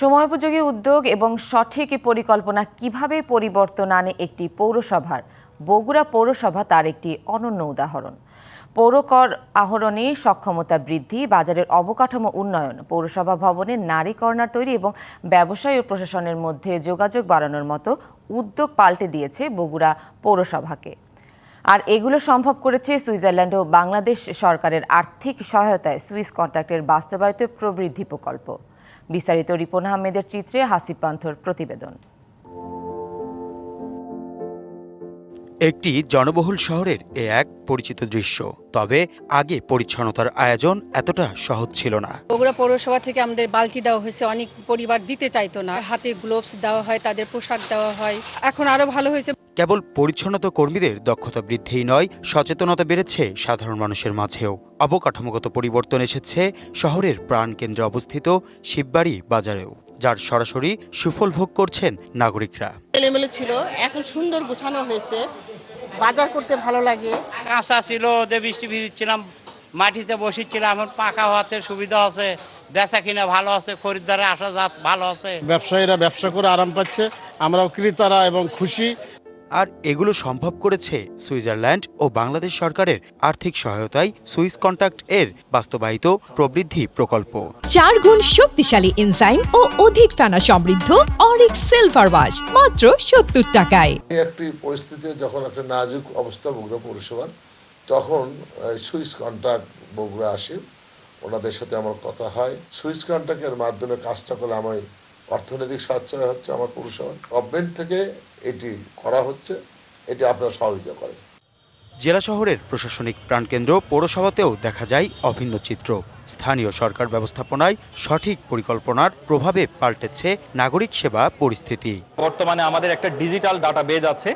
সময়োপযোগী উদ্যোগ এবং সঠিক পরিকল্পনা কীভাবে পরিবর্তন আনে একটি পৌরসভার? বগুড়া পৌরসভা তার একটি অনন্য উদাহরণ। পৌরকর আহরণে সক্ষমতা বৃদ্ধি, বাজারের অবকাঠামো উন্নয়ন, পৌরসভা ভবনে নারী কর্নার তৈরি এবং ব্যবসায়ী ও প্রশাসনের মধ্যে যোগাযোগ বাড়ানোর মতো উদ্যোগ পাল্টে দিয়েছে বগুড়া পৌরসভাকে। আর এগুলো সম্ভব করেছে সুইজারল্যান্ড ও বাংলাদেশ সরকারের আর্থিক সহায়তায় সুইস কন্ট্রাক্টের বাস্তবায়িত প্রবৃদ্ধি প্রকল্প। বিস্তারিত রিপন আহমেদের চিত্রে হাসিব পান্থর প্রতিবেদন। একটি জনবহুল শহরের এ এক পরিচিত দৃশ্য তবে আগে পরিচ্ছন্নতার আয়োজন এতটা সহজ ছিল না। বগুড়া পৌরসভা থেকে আমাদের বালতি দেওয়া হয়েছে অনেক পরিবার দিতে চাইতো না। হাতে গ্লোভস দেওয়া হয় তাদের পোশাক দেওয়া হয়। এখন আরও ভালো হয়েছে। কেবল পরিচ্ছন্নতা কর্মীদের দক্ষতা বৃদ্ধিই নয় সচেতনতা বেড়েছে সাধারণ মানুষের মাঝেও। অবকাঠামোগত পরিবর্তন এসেছে শহরের প্রাণকেন্দ্রে অবস্থিত শিববাড়ি বাজারেও যার সরাসরি সুফল ভোগ করছেন নাগরিকরা। এলোমেলো ছিল এখন সুন্দর গোছানো হয়েছে। বাজার করতে ভালো লাগে। কাঁচা ছিল ওদের বৃষ্টি ভিজছিলাম মাটিতে বসেছিলাম এখন পাকা হওয়াতে সুবিধা আছে বেচা কিনা ভালো আছে খরিদ্দারে আসা যাত ভালো আছে। ব্যবসায়ীরা ব্যবসা করে আরাম পাচ্ছে আমরাও ক্রেতারা এবং খুশি। আর এগুলো সম্ভব করেছে সুইজারল্যান্ড ও বাংলাদেশ সরকারের আর্থিক সহায়তায় সুইস কন্ট্যাক্ট এর বাস্তবায়িত প্রবৃদ্ধি প্রকল্প। চার গুণ শক্তিশালী এনজাইম ও অধিক ফেনা সমৃদ্ধ অরিক সিলভার ওয়াশ মাত্র সত্তর টাকায়। একটি পরিস্থিতিতে যখন একটা নাজুক অবস্থা বগুড়া পৌরসভার তখন সুইস কন্ট্রাক্ট বগুড়া আসে। ওনাদের সাথে আমার কথা হয়। সুইস কন্ট্রাক্টের মাধ্যমে কাজটা করলে আমি অর্থনৈতিক সাহায্য হচ্ছে আমার পৌরসভা গভর্নমেন্ট থেকে এটি করা হচ্ছে এটি আপনারা সহযোগিতা করেন। জেলা শহরের প্রশাসনিক প্রাণকেন্দ্র পৌরসভাতেও দেখা যায় অভিন্ন চিত্র। স্থানীয় সরকার ব্যবস্থাপনায় সঠিক পরিকল্পনার প্রভাবে পাল্টেছে নাগরিক সেবা পরিস্থিতি। বর্তমানে আমাদের একটা ডিজিটাল ডাটাবেজ আছে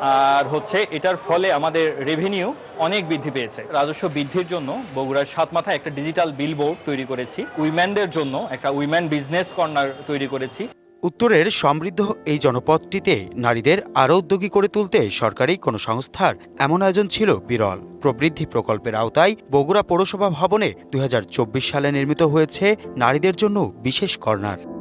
আর হচ্ছে এটার ফলে আমাদের রেভিনিউ অনেক বৃদ্ধি পেয়েছে। রাজস্ব বৃদ্ধির জন্য বগুড়ার সাত মাথায় একটা ডিজিটাল বিলবোর্ড তৈরি করেছি। উইম্যানদের জন্য একটা উইম্যান বিজনেস কর্নার তৈরি করেছি। উত্তরের সমৃদ্ধ এই জনপদটিতে নারীদের আরও উদ্যোগী করে তুলতে সরকারি কোনো সংস্থার এমন আয়োজন ছিল বিরল। প্রবৃদ্ধি প্রকল্পের আওতায় বগুড়া পৌরসভা ভবনে দুই হাজার চব্বিশ সালে নির্মিত হয়েছে নারীদের জন্য বিশেষ কর্নার।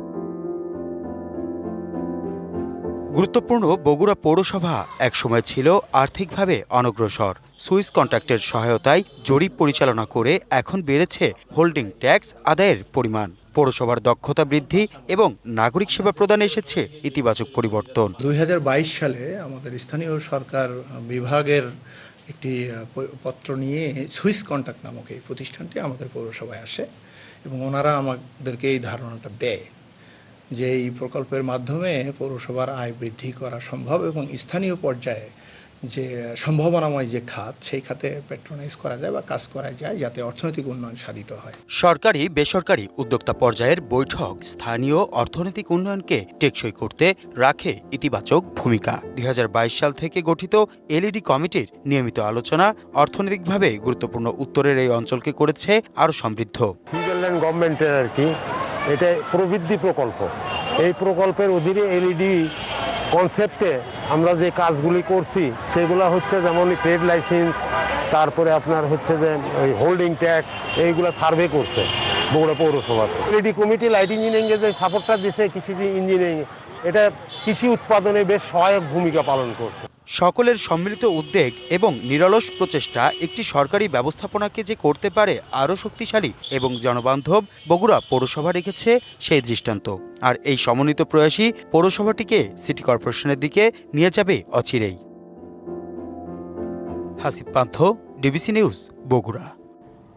গুরুত্বপূর্ণ বগুড়া পৌরসভা একসময় ছিল আর্থিকভাবে অনগ্রসর। সুইস কন্ট্রাক্টের সহায়তায় জরিপ পরিচালনা করে এখন বেড়েছে হোল্ডিং ট্যাক্স আদায়ের পরিমাণ। পৌরসভার দক্ষতা বৃদ্ধি এবং নাগরিক সেবা প্রদানে এসেছে ইতিবাচক পরিবর্তন। দুই হাজার বাইশ সালে আমাদের স্থানীয় সরকার বিভাগের একটি পত্র নিয়ে সুইস কন্ট্যাক্ট নামক এই প্রতিষ্ঠানটি আমাদের পৌরসভায় আসে এবং ওনারা আমাদেরকে এই ধারণাটা দেয়। যে এই প্রকল্পের মাধ্যমে পৌরসভার আয় বৃদ্ধি করা সম্ভব এবং স্থানীয় পর্যায়ে যে সম্ভাবনাময় যে খাত সেই খাতে পেট্রোনাইজ করা যায় বা কাজ করা যায় যাতে অর্থনৈতিক উন্নয়ন সাধিত হয়। সরকারি বেসরকারি উদ্যোক্তা পর্যায়ের বৈঠক স্থানীয় অর্থনৈতিক উন্নয়নকে টেকসই করতে রাখে ইতিবাচক ভূমিকা। দুই হাজার বাইশ সাল থেকে গঠিত এলইডি কমিটির নিয়মিত আলোচনা অর্থনৈতিকভাবে গুরুত্বপূর্ণ উত্তরের এই অঞ্চলকে করেছে আরও সমৃদ্ধ। সুইজারল্যান্ড গভর্নমেন্টের আর কি এটা প্রবৃদ্ধি প্রকল্প। এই প্রকল্পের অধীনে এলইডি কনসেপ্টে আমরা যে কাজগুলি করছি, সেগুলো হচ্ছে যেমন ট্রেড লাইসেন্স তারপরে আপনার হচ্ছে যে ওই হোল্ডিং ট্যাক্স এইগুলো সার্ভে করছে বগুড়া পৌরসভা এলইডি কমিটি লাইট ইঞ্জিনিয়ারিংয়ে যে সাপোর্টটা দিছে কৃষি ইঞ্জিনিয়ারিং এটা কৃষি উৎপাদনে বেশ সহায়ক ভূমিকা পালন করছে। সকলের সম্মিলিত উদ্যোগ এবং নিরলস প্রচেষ্টা একটি সরকারি ব্যবস্থাপনাকে যে করতে পারে আরও শক্তিশালী এবং জনবান্ধব বগুড়া পৌরসভা রেখেছে সেই দৃষ্টান্ত। আর এই সমন্বিত প্রয়াসই পৌরসভাটিকে সিটি কর্পোরেশনের দিকে নিয়ে যাবে অচিরেই। হাসিব পান্থ, ডিবিসি নিউজ, বগুড়া।